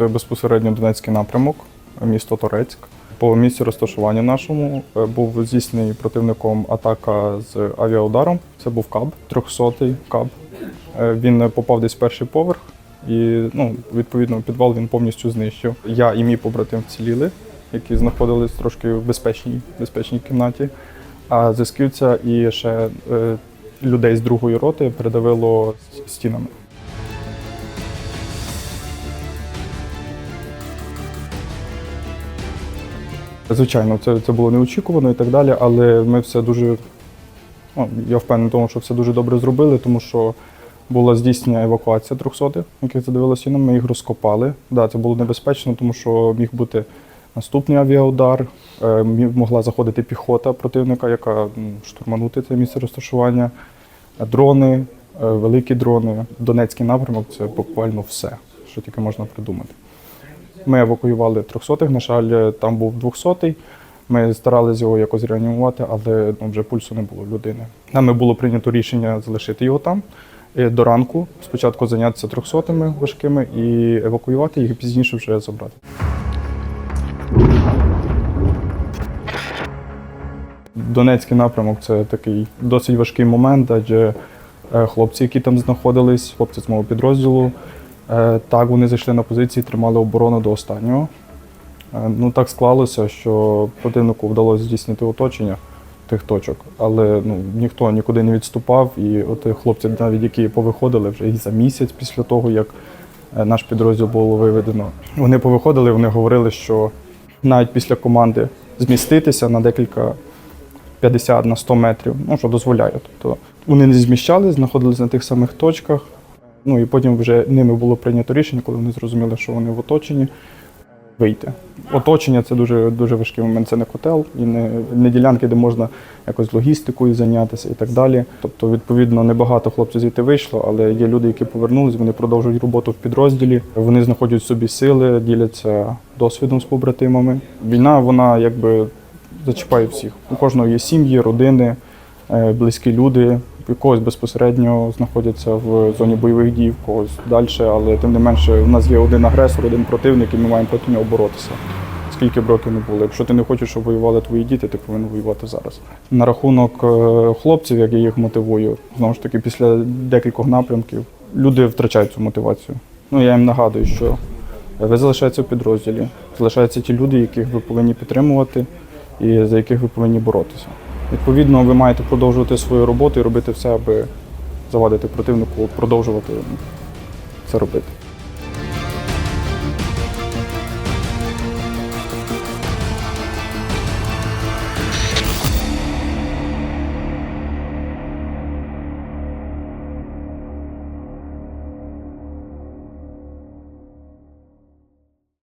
Це безпосередньо Донецький напрямок, місто Торецьк. По місці розташування нашому е, був здійснений противником атака з авіаударом. Це був каб, 300-й каб. Е, Він попав десь в перший поверх, і ну, відповідно підвал він повністю знищив. Я і мій побратим вціліли, які знаходились трошки в безпечній, безпечній кімнаті. А зв'язківця і ще е, людей з другої роти передавило стінами. Звичайно, це, це було неочікувано і так далі, але ми все дуже. Ну, я впевнений тому, що все дуже добре зробили, тому що була здійснена евакуація 300, яких задавило сіном, ми їх розкопали. Да, це було небезпечно, тому що міг бути наступний авіаудар, е, могла заходити піхота противника, яка штурманути це місце розташування, дрони, е, великі дрони. Донецький напрямок це буквально все, що тільки можна придумати. Ми евакуювали 300-х, на жаль, там був 200-й. Ми старалися його якось реанімувати, але ну, вже пульсу не було людини. Нами було прийнято рішення залишити його там е, до ранку. Спочатку зайнятися 300-ми важкими і евакуювати їх, і пізніше вже забрати. Донецький напрямок це такий досить важкий момент, адже е, хлопці, які там знаходились, хлопці з мого підрозділу, так вони зайшли на позиції, тримали оборону до останнього. Е, Ну так склалося, що противнику вдалося здійснити оточення тих точок, але ну ніхто нікуди не відступав. І от е, хлопці, навіть які повиходили вже і за місяць після того, як е, наш підрозділ було виведено, вони повиходили, вони говорили, що навіть після команди зміститися на декілька 50 на 100 метрів, ну що дозволяє. Тобто вони не зміщались, знаходились на тих самих точках. Ну і потім вже ними було прийнято рішення, коли вони зрозуміли, що вони в оточенні, вийти. Оточення це дуже дуже важкий момент. Це не котел і не, не ділянки, де можна якось логістикою зайнятися і так далі. Тобто, відповідно, небагато хлопців звідти вийшло, але є люди, які повернулись, вони продовжують роботу в підрозділі. Вони знаходять собі сили, діляться досвідом з побратимами. Війна, вона якби зачіпає всіх. У кожного є сім'ї, родини, е, близькі люди. У когось безпосередньо знаходяться в зоні бойових дій, в когось далі, але тим не менше, у нас є один агресор, один противник, і ми маємо проти нього боротися. Скільки б років не було. Якщо ти не хочеш, щоб воювали твої діти, ти повинен воювати зараз. На рахунок е, хлопців, як я їх мотивую, знову ж таки, після декількох напрямків люди втрачають цю мотивацію. Ну я їм нагадую, що ви залишаєтеся в підрозділі, залишаються ті люди, яких ви повинні підтримувати і за яких ви повинні боротися. Відповідно, ви маєте продовжувати свою роботу і робити все, аби завадити противнику продовжувати це робити.